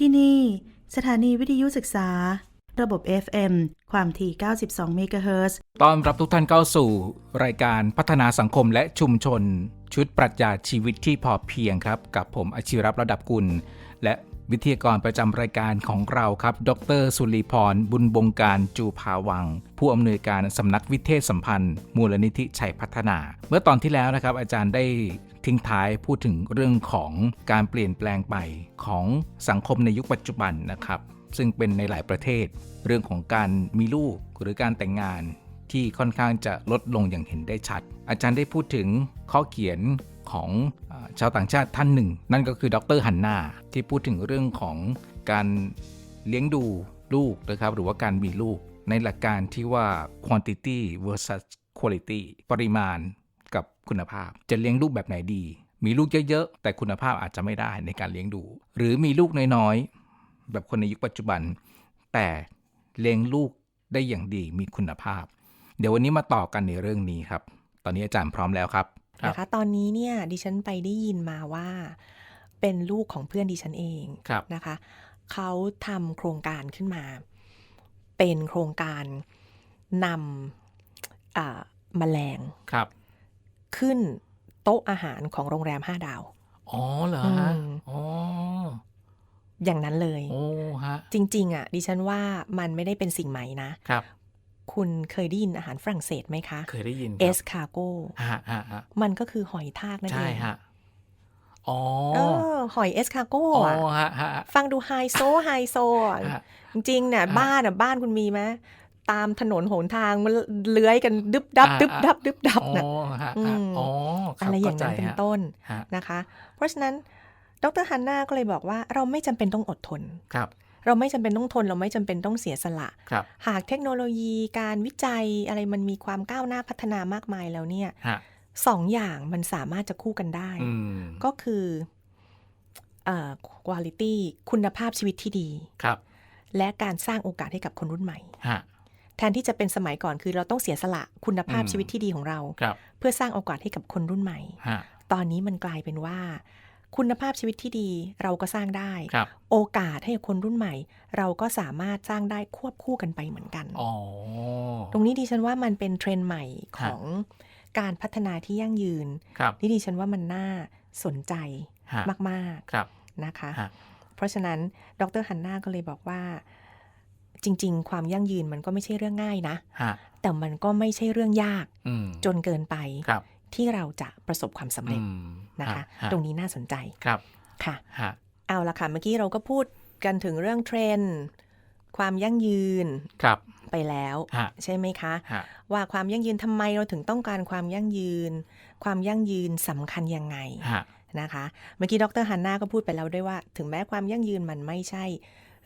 ที่นี่ สถานีวิทยุศึกษา ระบบ FM ความถี่ 92 เมกะเฮิรตซ์ต้อนรับทุกท่านเข้าสู่ รายการพัฒนาสังคมและชุมชน ชุดปรัชญาชีวิตที่พอเพียงครับ กับผมอาชีรับระดับกุล และวิทยากรประจำรายการของเราครับ ดร สุริพร บุญบงการจูภาวัง ผู้อำนวยการสำนักวิเทศสัมพันธ์ มูลนิธิชัยพัฒนา เมื่อตอนที่แล้วนะครับ อาจารย์ได้ ทิ้งท้ายพูดถึงเรื่องของการเปลี่ยนแปลงไปของสังคมในยุคปัจจุบันนะครับ ซึ่งเป็นในหลายประเทศ เรื่องของการมีลูกหรือการแต่งงานที่ค่อนข้างจะลดลงอย่างเห็นได้ชัด อาจารย์ได้พูดถึงข้อเขียนของชาวต่างชาติท่านหนึ่ง นั่นก็คือดรฮันนาที่พูดถึงเรื่องของการเลี้ยงดูลูกนะครับหรือว่าการมีลูกในหลักการที่ว่า quantity versus quality ปริมาณ กับคุณภาพ จะเลี้ยงลูกแบบไหนดี มีลูกเยอะๆ แต่คุณภาพอาจจะไม่ได้ในการเลี้ยงดู หรือมีลูกน้อยๆ แบบคนในยุคปัจจุบัน แต่เลี้ยงลูกได้อย่างดีมีคุณภาพ เดี๋ยววันนี้มาต่อกันในเรื่องนี้ครับ ตอนนี้อาจารย์พร้อมแล้วครับนะคะตอนนี้เนี่ยดิฉันไปได้ยินมาว่า เป็นลูกของเพื่อนดิฉันเองครับนะคะเขาทำโครงการขึ้นมา เป็นโครงการนำอ่าแมลงครับ ขึ้นโต๊ะอาหารของโรงแรมห้าดาว อ๋อเหรอฮะอืมอ๋ออย่างนั้นเลย โอ้ฮะ จริง ๆ อะ ดิฉันว่ามันไม่ได้เป็นสิ่งใหม่นะครับ คุณเคยได้ยินอาหารฝรั่งเศสไหมคะ เคยได้ยินเอสคาโกฮะฮะฮะมันก็คือหอยทากนั่นเอใช่งฮะอ๋อเออหอยเอสคาโกอ๋ออะฮะฮะฟังดูไฮโซไฮโซอะฮะจริงๆเนี่ยอะ บ้านอะบ้านคุณมีไหม ตามถนนหนทางมันเลื้อยกันดึบดับอะดึบดับดึบดับอ๋น่ะอฮะอืฮะมอ๋อคบอะไรอย่างนั้นข้ใจเป็นฮะต้นฮะนะคะ เพราะฉะนั้นดรฮันนาก็เลยบอกว่าเราไม่จำเป็นต้องอดทนครับเราไม่จำเป็นต้องทนเราไม่จำเป็นต้องเสียสละครับหากเทคโนโลยีการวิจัยอะไรมันมีความก้าวหน้าพัฒนามากมายแล้วเนี่ยฮะสองอย่างมันสามารถจะคู่กันได้อืมก็คือเอ่อ quality คุณภาพชีวิตที่ดีครับและการสร้างโอกาสให้กับคนรุ่นใหม่ฮะ แทนที่จะเป็นสมัยก่อนคือเราต้องเสียสละคุณภาพอืมชีวิตที่ดีของเราครับเพื่อสร้างโอกาสให้กับคนรุ่นใหม่ฮะตอนนี้มันกลายเป็นว่า คุณภาพชีวิตที่ดีเราก็สร้างได้ครับโอกาสให้กับคนรุ่นใหม่ เราก็สามารถสร้างได้ควบคู่กันไปเหมือนกันอ๋อตรงนี้ดิฉันว่ามันเป็นเทรนด์ใหม่ของการพัฒนาที่ยั่งยืนครับที่ดิฉันว่ามันน่าสนใจฮะมากครับๆนะคะฮะเพราะฉะนั้นดรฮันนาก็เลยบอกว่า จริง ๆ ความยั่งยืนมันก็ไม่ใช่เรื่องง่ายนะฮะแต่มันก็ไม่ใช่เรื่องยากอืมจนเกินไปครับที่เราจะประสบความสำเร็จอืมนะคะฮะตรงนี้น่าสนใจครับค่ะฮะเอาละค่ะเมื่อกี้เราก็พูดกันถึงเรื่องเทรนด์ความยั่งยืนครับไปแล้วฮะใช่ไหมคะฮะว่าความยั่งยืนทำไมเราถึงต้องการความยั่งยืน ความยั่งยืนสำคัญยังไงฮะนะคะ เมื่อกี้ดรฮันนาก็พูดไปแล้วด้วยว่า ถึงแม้ความยั่งยืนมันไม่ใช่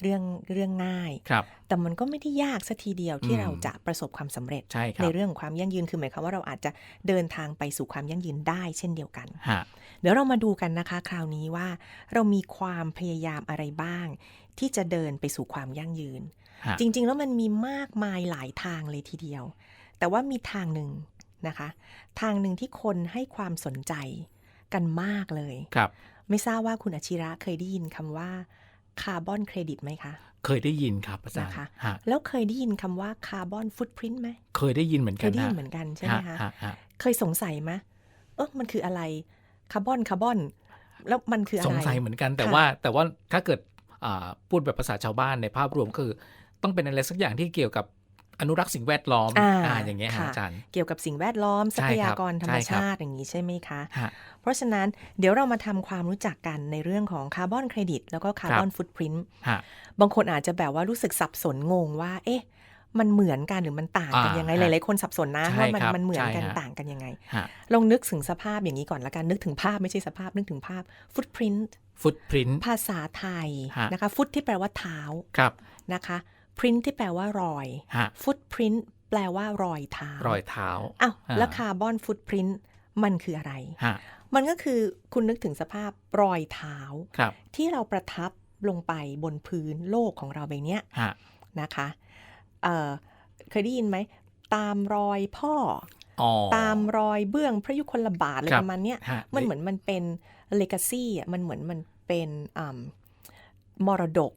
เรื่องเรื่องง่ายครับแต่มันก็ไม่ได้ยากสัทีเดียวที่อืมเราจะประสบความสำเร็จใช่ครัในบเรื่องของความยั่งยืนคือหมายความว่าเราอาจจะเดินทางไปสู่ความยั่งยืนได้เช่นเดียวกันฮะเดี๋ยวเรามาดูกันนะคะ คราวนี้ว่า เรามีความพยายามอะไรบ้าง ที่จะเดินไปสู่ความยั่งยืนฮะจริง ๆ แล้วมันมีมากมายหลายทางเลยทีเดียว แต่ว่ามีทางหนึ่งนะคะ ทางหนึ่งที่คนให้ความสนใจกันมากเลยครับ ไม่ทราบว่าคุณอาชิระเคยได้ยินคำว่า คาร์บอนเครดิตไหมคะ เคยได้ยินครับอาจารย์นะคะฮะแล้วเคยได้ยินคำว่าคาร์บอนฟุตพิ้นไหม เคยได้ยินเหมือนเคกันยได้ยินฮะเหมือนกันใช่ไหมคะฮะฮะเคยสงสัยไหมเออมันคืออะไรคาร์บอนคาร์บอน แล้วมันคืออะไร สงสัยเหมือนกันแต่ค่ะว่าแต่ว่าถ้าเกิดอ่าพูดแบบภาษาชาวบ้านในภาพรวมก็คือ ต้องเป็นอะไรสักอย่างที่เกี่ยวกับ อนุรักษ์สิ่งแวดล้อมอ่าอ่าอย่างเงี้ยฮะค่ะอาจารย์เกี่ยวกับสิ่งแวดล้อมทรัใช่พครับยากรธรรมใช่ครับชาติอย่างนี้ใช่ไหมคะฮะเพราะฉะนั้นเดี๋ยวเรามาทำความรู้จักกันในเรื่องของคาร์บอนเครดิตแล้วก็คาร์บอนฟุตพิ้นฮะบางคนอาจจะแบบว่ารู้สึกสับสนงงว่าเอ๊ะมันเหมือนกันหรือมันต่างกันอ่ายังไงหฮะลายๆคนสับสนนะใช่ว่ามันครับมันเหมือนกันใช่ฮะต่างกันยังไงฮะลองนึกถึงสภาพอย่างนี้ก่อนละกันนึกถึงภาพไม่ใช่สภาพนึกถึงภาพฟุตพิ้นฟุตพริ้นภาษาไทยฮะนะคะ ฟุตที่แปลว่าเท้าครับนะคะ พริ้นที่แปลว่ารอยฮะฟุตพริ้นแปลว่ารอยเท้า รอยเท้า อ้าวอ่าแล้วคาร์บอนฟุตพริ้นมันคืออะไรฮะมันก็คือคุณนึกถึงสภาพรอยเท้าครับที่เราประทับลงไปบนพื้นโลกของเราใบเนี้ยฮะนะคะเอ่อเคยได้ยินไหม ตามรอยพ่ออ๋อตามรอยเบื้องพระยุคลบาทอะไรครับประมาณเนี้ยฮะมันเหมือนมันเป็นเลกาซีอะมันเหมือนมันเป็นอ่มรดก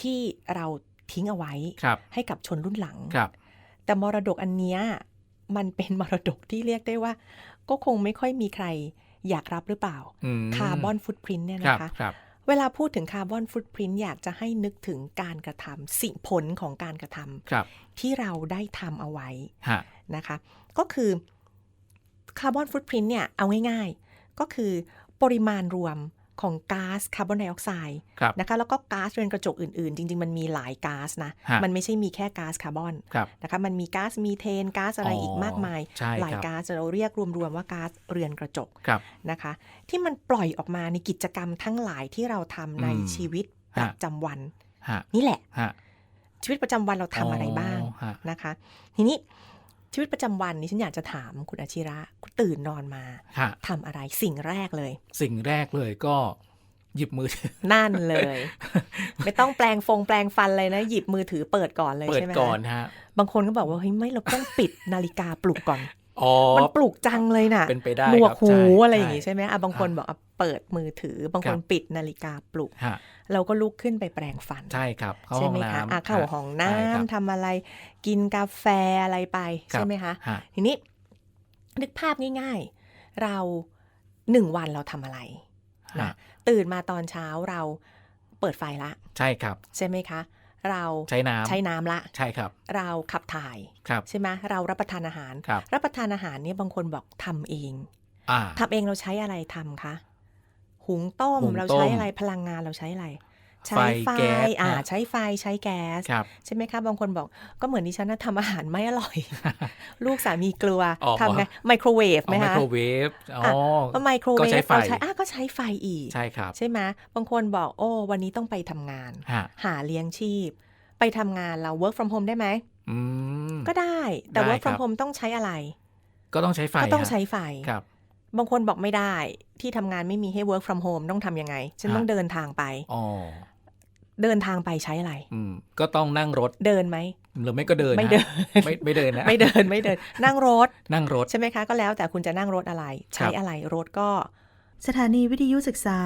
ที่เรา ทิ้งเอาไว้ครับให้กับชนรุ่นหลังครับแต่มรดกอันเนี้ยมันเป็นมรดกที่เรียกได้ว่า ก็คงไม่ค่อยมีใครอยากรับหรือเปล่าอืมคาร์บอนฟุตพิ้นเนี่ยครันะบคะครับเวลาพูดถึงคาร์บอนฟุตพิ้นอยากจะให้นึกถึงการกระทำสิ่งผลของการกระทำครับที่เราได้ทำเอาไว้ฮะนะคะ ก็คือคาร์บอนฟุตพิ้นเนี่ยเอาง่ายๆ ก็คือปริมาณรวม ของก๊าซคาร์บอนไดออกไซด์ครับนะคะแล้วก็ก๊าซเรือนกระจกอื่นๆ จริง ๆ มันมีหลายก๊าซนะฮะมันไม่ใช่มีแค่ก๊าซคาร์บอนครับนะคะมันมีก๊าซมีเทนก๊าซอะไรอีกมากมายใช่หลายครับก๊าซเราเรียกรวมๆว่าก๊าซเรือนกระจกครับนะคะ ที่มันปล่อยออกมาในกิจกรรมทั้งหลายที่เราทำในอืมชีวิตปฮะระจำวันฮะนี่แหละฮะชีวิตประจำวันเราทำอะไรบ้างฮะนะคะ ทีนี้ ชีวิตประจำวันนี้ฉันอยากจะถามคุณอาชิระ คุณตื่นนอนมาฮะทำอะไรสิ่งแรกเลย สิ่งแรกเลยก็หยิบมือถือนั่นเลย ไม่ต้องแปลงฟงแปลงฟันเลยนะ หยิบมือถือเปิดก่อนเลยเปิดใช่ไหมก่อนคะฮะ บางคนก็บอกว่าเฮ้ยไม่เราต้องปิดนาฬิกาปลุกก่อนอ๋อมันปลุกจังเลยน่ะเป็นไปได้หนวกครับหูใช่อะไรอย่างงี้ใช่ใช่ไหมอะบางคนบอกอะเปิดมือถือบางคนครับปิดนาฬิกาปลุกฮะ เราก็ลุกขึ้นไปแปลงฟัน ใช่ครับเข้าใช่ห้องไหมคะน้ำอะเข้าห้องน้ำใช่ครับทำอะไร กินกาแฟอะไรไปครับใช่ไหมคะฮะทีนี้ นึกภาพง่ายๆ เราหนึ่งวันเราทำอะไรฮะนะตื่นมาตอนเช้าเราเปิดไฟละ ใช่ครับ ใช่ไหมคะ เราใช้น้ำใช้น้ำละใช่ครับ เราขับถ่ายครับใช่ไหมเรารับประทานอาหารครับรับประทานอาหารเนี่ยบางคนบอกทำเองอ่าทำเองเราใช้อะไรทำคะ หุงต้ม หุงต้มเราใช้อะไรพลังงานเราใช้อะไร ใช้ไฟแก๊สอ่า ฮะ ใช้ไฟใช้แก๊ส ครับ ใช่ไหมคะบางคนบอกก็เหมือนดิฉันนะทำอาหารไม่อร่อย ลูกสามีกลัวอ๋อ ทำไงไมโครเวฟไหมเอาไมคะ โครเวฟอ๋อ ก็ไมโครเวก็ฟใช้ไฟ เราใช้อะก็ใช้ไฟอีก ใช่ครับใช่ไหมบางคนบอกโอ้วันนี้ต้องไปทำงาน ฮะหาเลี้ยงชีพ ไปทำงานเรา work from home ได้ไหม อืม ก็ได้แต่ ได้ work ครั from บ home ต้องใช้อะไร ก็ต้องใช้ไฟก็ต้องฮะใช้ไฟ ครับ บางคนบอกไม่ได้ที่ทำงานไม่มีให้ work from home ต้องทำยังไง ฉันฮะต้องเดินทางไป อ๋อ เดินทางไปใช้อะไร อืม ก็ต้องนั่งรถ เดินไหม หรือไม่ก็เดินไม่ฮะเดินไม่ไม่เดินนะ ไม่เดินไม่เดิน นั่งรถ นั่งรถ ใช่ไหมคะ ก็แล้วแต่คุณจะนั่งรถอะไร ใช้ครับอะไรรถก็สถานีวิทยุศึกษา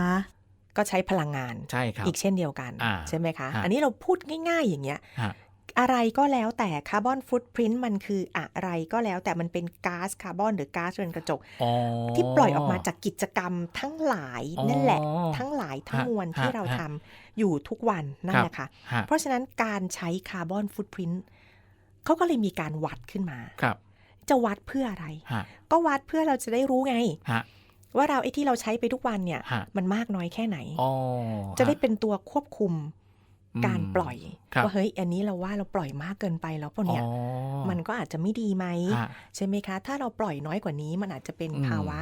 ก็ใช้พลังงาน ใช่ครับ อีกเช่นเดียวกัน อ่าใช่ไหมคะ ฮะอันนี้เราพูดง่าย ๆ อย่างเงี้ย ฮะ อะไรก็แล้วแต่คาร์บอนฟุตพิ้นมันคืออะไรก็แล้วแต่มันเป็นก๊าซคาร์บอนหรือก๊าซเรือนกระจกอ๋อที่ปล่อยออกมาจากกิจกรรมทั้งหลายอ๋อนั่นแหละ ทั้งหลายทั้งฮะมวลที่ฮะเราฮะทำอยู่ทุกวันนั่นครับแหละค่ะฮะเพราะฉะนั้นการใช้คาร์บอนฟุตพิ้นเขาก็เลยมีการวัดขึ้นมาครับ จะวัดเพื่ออะไรฮะก็วัดเพื่อเราจะได้รู้ไงฮะว่าเราไอ้ที่เราใช้ไปทุกวันเนี่ยฮะมันมากน้อยแค่ไหนอ๋อจะได้เป็นตัวควบคุมอืม การปล่อยครับว่าเฮ้ยอันนี้เราว่าเราปล่อยมากเกินไปแล้วเปล่าเนี่ยอ๋อมันก็อาจจะไม่ดีไหมฮะใช่ไหมคะ ถ้าเราปล่อยน้อยกว่านี้มันอาจจะเป็นอืมภาวะ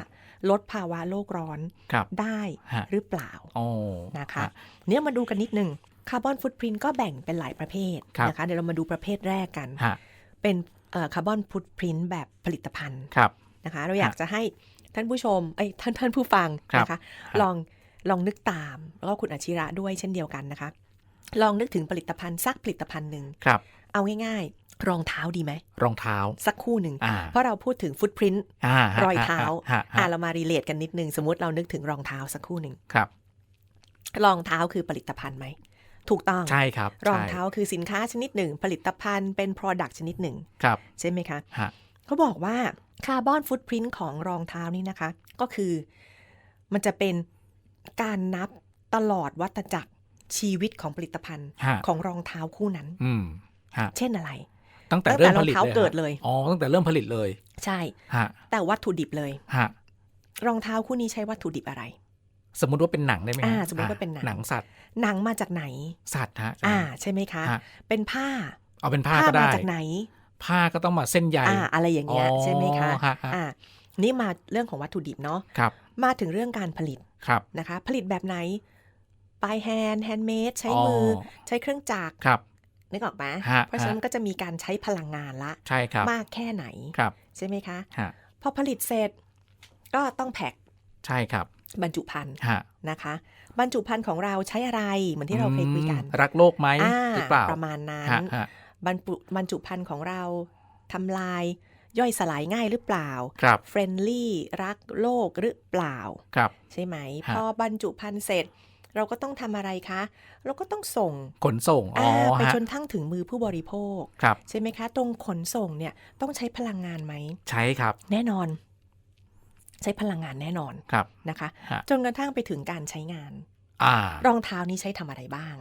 ลดภาวะโลกร้อนครับได้ฮะหรือเปล่าอ๋อนะคะฮเนี่ยมาดูกันนิดนึงคาร์บอนฟุตพิ้นก็แบ่งเป็นหลายประเภทครับนะคะเดี๋ยวเรามาดูประเภทแรกกันฮะเป็นคาร์บอนฟุตพิ้นแบบผลิตภัณฑ์ครับนะคะ เราอยากจะให้ท่านผู้ชมเอ้ยท่านท่านผู้ฟังครับนะคะลองลองนึกตามแล้วก็คุณอาชิระด้วยเช่นเดียวกันนะคะ ลองนึกถึงผลิตภัณฑ์สักผลิตภัณฑ์หนึ่งครับ เอาง่ายๆ รองเท้าดีไหม รองเท้าสักคู่หนึ่งอ่าเพราะเราพูดถึงฟุตพิ้นอ่าฮะรอยเท้าฮะอะฮะเรามารีเลทกันนิดนึง สมมติเรานึกถึงรองเท้าสักคู่หนึ่งครับรองเท้าคือผลิตภัณฑ์ไหม ถูกต้องใช่ครับ รองใช่เท้าคือสินค้าชนิดหนึ่ง ผลิตภัณฑ์เป็น Product ชนิดหนึ่งครับใช่ไหมคะฮะเขาบอกว่าคาร์บอนฟุตพิ้นของรองเท้านี่นะคะ ก็คือมันจะเป็นการนับตลอดวัฏจักร ชีวิตของผลิตภัณฑ์ฮะของรองเท้าคู่นั้นอืมฮะเช่นอะไรตั้งแต่ตั้งแต่เริ่มผลิตรองเท้าเลยเกิดฮะเลยอ๋อตั้งแต่เริ่มผลิตเลย ใช่ฮะแต่วัตถุดิบเลยฮะรองเท้าคู่นี้ใช้วัตถุดิบอะไร สมมุติว่าเป็นหนังได้ไหมฮะอ่าสมมุติว่าเป็นหนังหนังสัตว์ หนังมาจากไหน สัตว์ฮะอ่าใช่ไหมคะฮะเป็นผ้า เอาเป็นผ้าผ้าก็ได้มาจากไหน ผ้าก็ต้องมาเส้นใยอ่าอะไรอย่างเงี้ยอ๋อใช่ไหมคะฮะฮะอ่านี่มาเรื่องของวัตถุดิบเนาะครับมาถึงเรื่องการผลิตครับนะคะ ผลิตแบบไหน ปลายแฮนด์แฮนด์เมดใช้อ๋อมือใช้เครื่องจักรครับนึกออกไหมฮะเพราะฉะนั้นฮะก็จะมีการใช้พลังงานละใช่ครับมากแค่ไหนครับใช่ไหมคะฮะพอผลิตเสร็จก็ต้องแพ็คใช่ครับ บรรจุภัณฑ์ฮะนะคะ บรรจุภัณฑ์ของเราใช้อะไรเหมือนที่เราเคยคุยกันอืมรักโลกไหมอ่าหรือเปล่าประมาณนั้นฮะฮะบรรจุบรรจุภัณฑ์ของเราทำลายย่อยสลายง่ายหรือเปล่าครับเฟรนลี่รักโลกหรือเปล่าครับใช่ไหมฮะพอบรรจุภัณฑ์เสร็จ เราก็ต้องทำอะไรคะ เราก็ต้องส่งขนส่งอ๋ออ่าไปฮะจนทั้งถึงมือผู้บริโภคครับใช่ไหมคะ ตรงขนส่งเนี่ยต้องใช้พลังงานไหม ใช้ครับ แน่นอน ใช้พลังงานแน่นอนครับนะคะฮะจนกระทั่งไปถึงการใช้งานอ่ารองเท้านี้ใช้ทำอะไรบ้าง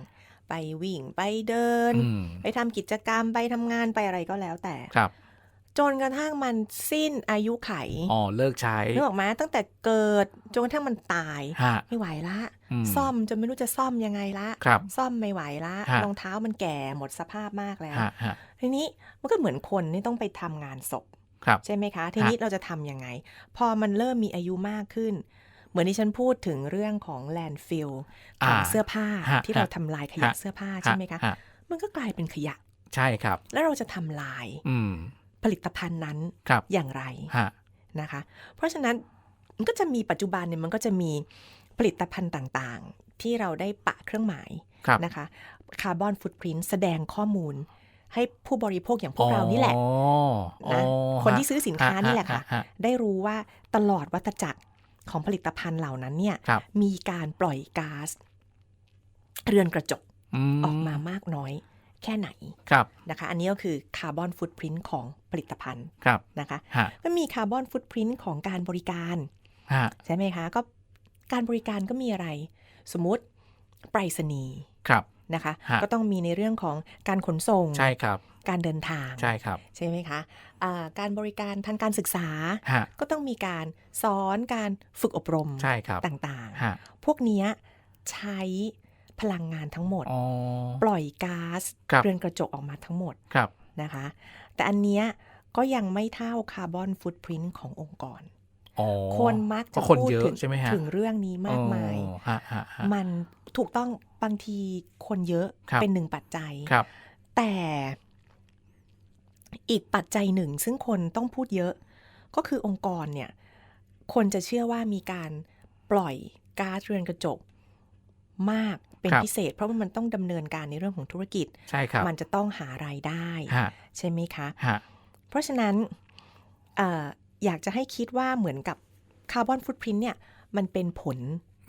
ไปวิ่งไปเดินอืมไปทำกิจกรรมไปทำงานไปอะไรก็แล้วแต่ครับ จนกระทั่งมันสิ้นอายุไข อ๋อ เลิกใช้นึกออกไหมตั้งแต่เกิด จนกระทั่งมันตายฮะไม่ไหวละอืมซ่อมจนไม่รู้จะซ่อมยังไงละครับซ่อมไม่ไหวละฮะรองเท้ามันแก่หมดสภาพมากแล้วฮะฮะทีนี้มันก็เหมือนคนนี่ต้องไปทำงานศพครับใช่ไหมคะ ทีนี้เราจะทำยังไง พอมันเริ่มมีอายุมากขึ้น เหมือนที่ฉันพูดถึงเรื่องของแลนด์ฟิลของอ่าเสื้อผ้าฮะที่เราฮะทำลายขยะฮะเสื้อผ้าใช่ไหมคะฮะมันก็กลายเป็นขยะ ใช่ครับ แล้วเราจะทำลาย อืม ผลิตภัณฑ์นั้นครับอย่างไรฮะนะคะ เพราะฉะนั้นมันก็จะมีปัจจุบันเนี่ยมันก็จะมีผลิตภัณฑ์ต่างๆ ที่เราได้ปะเครื่องหมายครับนะคะคาร์บอนฟุตพิ้นแสดงข้อมูลให้ผู้บริโภคอย่างพวกเรานี่แหละอ๋อนะอ๋อคนที่ซื้อสินค้านี่แหละค่ะฮฮได้รู้ว่าตลอดวัฏจักรของผลิตภัณฑ์เหล่านั้นเนี่ยครับมีการปล่อยก๊าซเรือนกระจกมออกมามากน้อย แค่ไหนครับนะคะ อันนี้ก็คือคาร์บอนฟุตพิ้นของผลิตภัณฑ์ครับนะคะฮะก็มีคาร์บอนฟุตพิ้นของการบริการฮะใช่ไหมคะก็การบริการก็มีอะไร สมมุติไปรษณีย์ครับนะคะฮะก็ต้องมีในเรื่องของการขนส่งใช่ครับ การเดินทางใช่ครับใช่ไหมคะอ่าการบริการทางการศึกษาฮะก็ต้องมีการสอนการฝึกอบรมใช่ครับต่างฮะๆพวกเนี้ยใช้ พลังงานทั้งหมดอ๋อปล่อยก๊าซครับเรือนกระจกออกมาทั้งหมดครับนะคะ แต่อันเนี้ยก็ยังไม่เท่าคาร์บอนฟุตพิ้นขององค์กรอ๋อคนมักเพจะราะคนพูดเยอะถึงใช่ไหมฮะถึงเรื่องนี้มากมายอ๋อฮะฮะฮะมันถูกต้องบางทีคนเยอะครับเป็นหนึ่งปัจจัยครับแต่อีกปัจจัยหนึ่ง ซึ่งคนต้องพูดเยอะ ก็คือองค์กรเนี่ย คนจะเชื่อว่ามีการปล่อยก๊าซเรือนกระจกมาก เป็นครับพิเศษ เพราะว่ามันต้องดำเนินการในเรื่องของธุรกิจใช่ครับมันจะต้องหารายได้ฮะใช่ไหมคะฮะเพราะฉะนั้นเอออยากจะให้คิดว่าเหมือนกับคาร์บอนฟุตพิ้นเนี่ยมันเป็นผล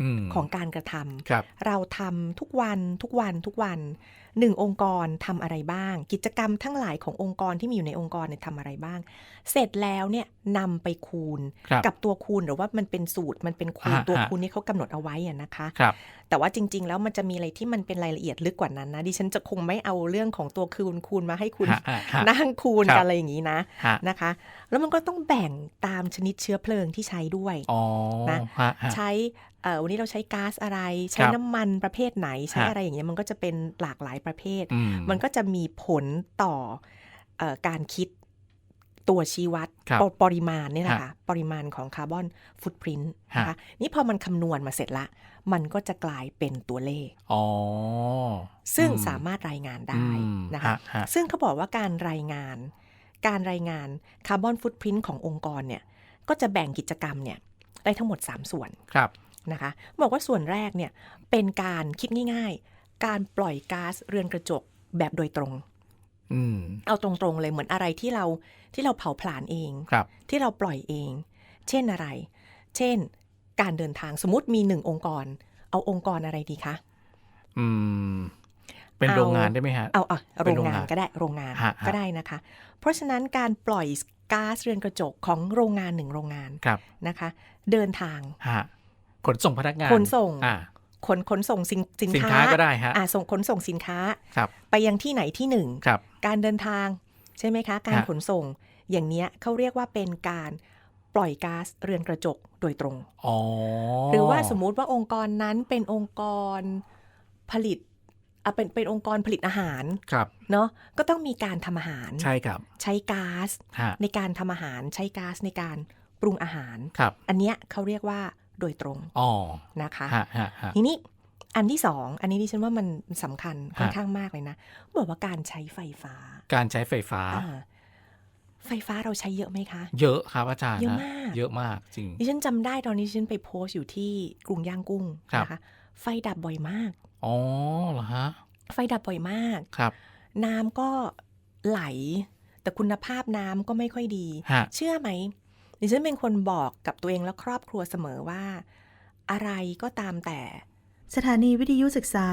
อืมของการกระทำครับเราทำทุกวันทุกวันทุกวัน หนึ่งองค์กรทำอะไรบ้าง กิจกรรมทั้งหลายขององค์กรที่มีอยู่ในองค์กรเนี่ยทำอะไรบ้าง เสร็จแล้วเนี่ยนำไปคูณครับกับตัวคูณหรือว่ามันเป็นสูตรมันเป็นคูณอ่าตัวอ่าคูณนี่เขากำหนดเอาไว้อะนะคะครับแต่ว่าจริง ๆ แล้วมันจะมีอะไรที่มันเป็นรายละเอียดลึกกว่านั้นนะดิฉันจะคงไม่เอาเรื่องของตัวคูณคูณมาให้คุณฮะฮะฮะนั่งคูณครักับนอะไรอย่างนี้นะฮะนะคะ แล้วมันก็ต้องแบ่งตามชนิดเชื้อเพลิงที่ใช้ด้วยอ๋อนะฮะฮะใช้เอ่อวันนี้เราใช้ก๊าซอะไร ใช้ครับน้ำมันประเภทไหนใช้ฮะอะไรอย่างเงี้ยมันก็จะเป็นหลากหลายประเภทอืมมันก็จะมีผลต่อเออการคิดตัวชี้วัดครับปปริมาณเนี่ยนะฮะคะปริมาณของคาร์บอนฟุตพิ้นฮะนะคะนี่พอมันคำนวณมาเสร็จละ มันก็จะกลายเป็นตัวเลขอ๋อซึ่งอืมสามารถรายงานได้อืมนะคะฮฮะซึ่งเขาบอกว่าการรายงาน การรายงานคาร์บอนฟุตพิ้นขององค์กรเนี่ยก็จะแบ่งกิจกรรมเนี่ยได้ทั้งหมด 3 ส่วนครับนะคะบอกว่าส่วนแรกเนี่ยเป็นการคิดง่ายๆ การปล่อยก๊าซเรือนกระจกแบบโดยตรงอืมเอาตรงๆเลยเหมือนอะไรที่เราที่เราเผาผลาญเองครับที่เราปล่อยเอง เช่นอะไร เช่น การเดินทางสมมติมีหนึ่งองค์กร เอาองค์กรอะไรดีคะอืม เป็นเอาโรงงานได้ไหมฮะเอาอะเป็โรนงโรงงางานนก็ได้โรงงานฮะฮะก็ได้นะคะ เพราะฉะนั้นการปล่อยก๊าซเรือนกระจกของโรงงานหนึ่งโรงงานครับนะคะ เดินทางฮะขนส่งพนักงานขนส่งอ่า ขนขนส่งสินสินสินค้าค้าก็ได้ฮะอ่าส่งขนส่งสินค้าครับไปยังที่ไหนที่หนึ่งครับการเดินทางใช่ไหมคะ การฮะขนส่งอย่างเนี้ยเขาเรียกว่าเป็นการปล่อยก๊าซเรือนกระจกโดยตรงอ๋อหรือว่าสมมุติว่าองค์กรนั้นเป็นองค์กรผลิตอะเป็นเป็นองค์กรผลิตอาหารครับเนาะก็ต้องมีการทำอาหารใช่ครับ ใช้ก๊าซฮะในการทำอาหารใช้ก๊าซในการปรุงอาหารครับ อันเนี้ยเขาเรียกว่า โดยตรงอ๋อนะคะฮะฮะฮะทีนี้อันที่สองอันนี้ดิฉันว่ามันสำคัญค่อนฮะข้างมากเลยนะบอกว่าการใช้ไฟฟ้า การใช้ไฟฟ้าอ่าไฟฟ้าเราใช้เยอะไหมคะ เยอะครับอาจารย์เยอะนมากเยอะมากจริงดิฉันจำได้ตอนนี้ดิฉันไปโพสต์อยู่ที่กรุงย่างกุ้งครับนะคะไฟดับบ่อยมากอ๋อเหรอฮะไฟดับบ่อยมากครับ น้ำก็ไหล แต่คุณภาพน้ำก็ไม่ค่อยดีฮะเชื่อไหม ดิฉันเป็นคนบอกกับตัวเองและครอบครัวเสมอว่า อะไรก็ตามแต่ สถานีวิทยุศึกษา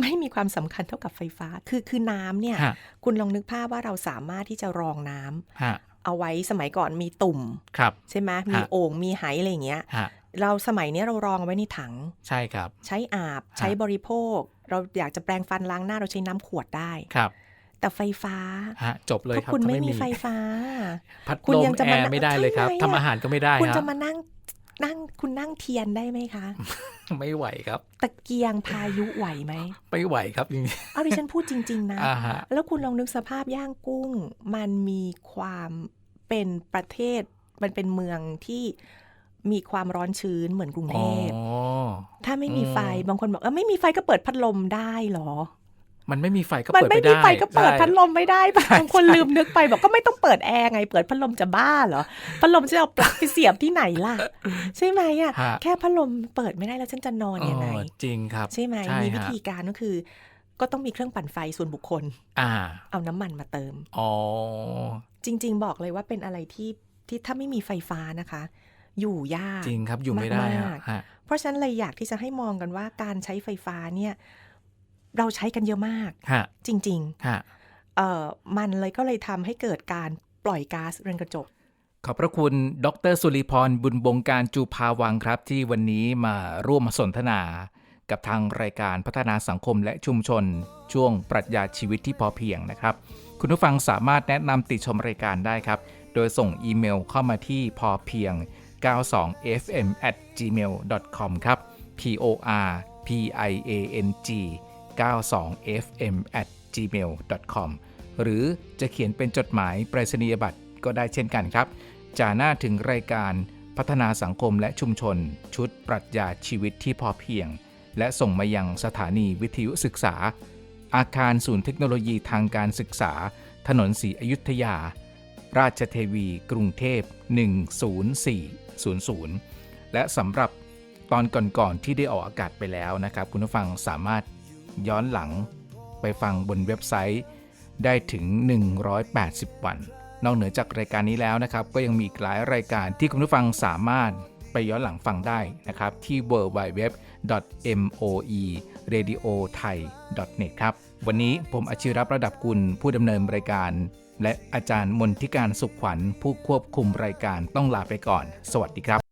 ไม่มีความสำคัญเท่ากับไฟฟ้า คือคือน้ำเนี่ยฮะคุณลองนึกภาพว่าเราสามารถที่จะรองน้ำฮะเอาไว้สมัยก่อนมีตุ่มครับใช่ไหมมีฮะโอ่งมีไหอะไรอย่างเงี้ยฮะเราสมัยเนี้ยเรารองเอาไว้ในถัง ใช่ครับ ใช้อาบใช้บริโภค เราอยากจะแปรงฟันล้างหน้าเราใช้น้ำขวดได้ครับ แต่ไฟฟ้าฮะจบเลยถ้าครับคุณถ้าไม่มีไฟฟ้า พัดคุณลมยังจะแอมาร์ไม่ได้เลยครับใช่ไหมทำอะอาหารก็ไม่ได้คุณฮะจะมานั่งนั่งคุณนั่งเทียนได้ไหมคะ ไม่ไหวครับ ตะเกียงพายุไหวไหมไม่ไหวครับจริงเอาดิฉันพูดจริง ๆ นะๆอ่าฮะแล้วคุณลองนึกสภาพย่างกุ้ง มันมีความเป็นประเทศ มันเป็นเมืองที่มีความร้อนชื้นเหมือนกรุงเทอ๋อพถ้าไม่มีไฟอืมบางคนบอกเออไม่มีไฟก็เปิดพัดลมได้เหรอ มันไม่มีไฟก็มันเปิดไม่ไม่มีได้ไฟก็เปิดใช่พัดลมไม่ได้บางคนลืมนึกไปบอกก็ไม่ต้องเปิดแอร์ไง เปิดพัดลมจะบ้าเหรอ พัดลมจะเอาปลั๊กไปเสียบที่ไหนล่ะ ใช่ไหมอะฮะแค่พัดลมเปิดไม่ได้แล้วฉันจะนอนยังไงอ๋อจริงครับ ใช่ไหมใช่มีวิฮะธีการก็คือ ก็ต้องมีเครื่องปั่นไฟส่วนบุคคล อ่า เอาน้ำมันมาเติม อ๋อ จริง ๆ บอกเลยว่าเป็นอะไรที่ที่ถ้าไม่มีไฟฟ้านะคะ อยู่ยาก จริงครับอยู่ไม่ได้มากฮะฮะเพราะฉะนั้นเลยอยากที่จะให้มองกันว่าการใช้ไฟฟ้าเนี่ย เราใช้กันเยอะมาก ฮะจริง ฮะๆ เอ่อมันเลยก็เลยทำให้เกิดการปล่อยก๊าซเรือนกระจก ขอบพระคุณดรสุริพรบุญบงการจูภาวังครับ ที่วันนี้มาร่วมสนทนา กับทางรายการพัฒนาสังคมและชุมชน ช่วงปรัชญาชีวิตที่พอเพียงนะครับ คุณผู้ฟังสามารถแนะนำติชมรายการได้ครับ โดยส่งอีเมลเข้ามาที่พอเพียง 92fm at gmail com ครับ p o r p i a n g 92fm at gmail com หรือจะเขียนเป็นจดหมายไปรษณียบัตรก็ได้เช่นกันครับจ่าหน้าถึงรายการพัฒนาสังคมและชุมชน ชุดปรัชญาชีวิตที่พอเพียง และส่งมายังสถานีวิทยุศึกษา อาคารศูนย์เทคโนโลยีทางการศึกษา ถนนศรีอยุธยา ราชเทวี กรุงเทพ 10400 และสำหรับตอนก่อนๆที่ได้ออกอากาศไปแล้วนะครับ คุณผู้ฟังสามารถ ย้อนหลังไปฟังบนเว็บไซต์ได้ถึง 180 วัน นอกเหนือจากรายการนี้แล้วนะครับ ก็ยังมีอีกหลายรายการที่คุณผู้ฟังสามารถไปย้อนหลังฟังได้นะครับ ที่ www.moeradiothai.net ครับ วันนี้ผมอาชิรับระดับกุลผู้ดำเนินรายการ และอาจารย์มนทิการสุขขวัญผู้ควบคุมรายการต้องลาไปก่อน สวัสดีครับ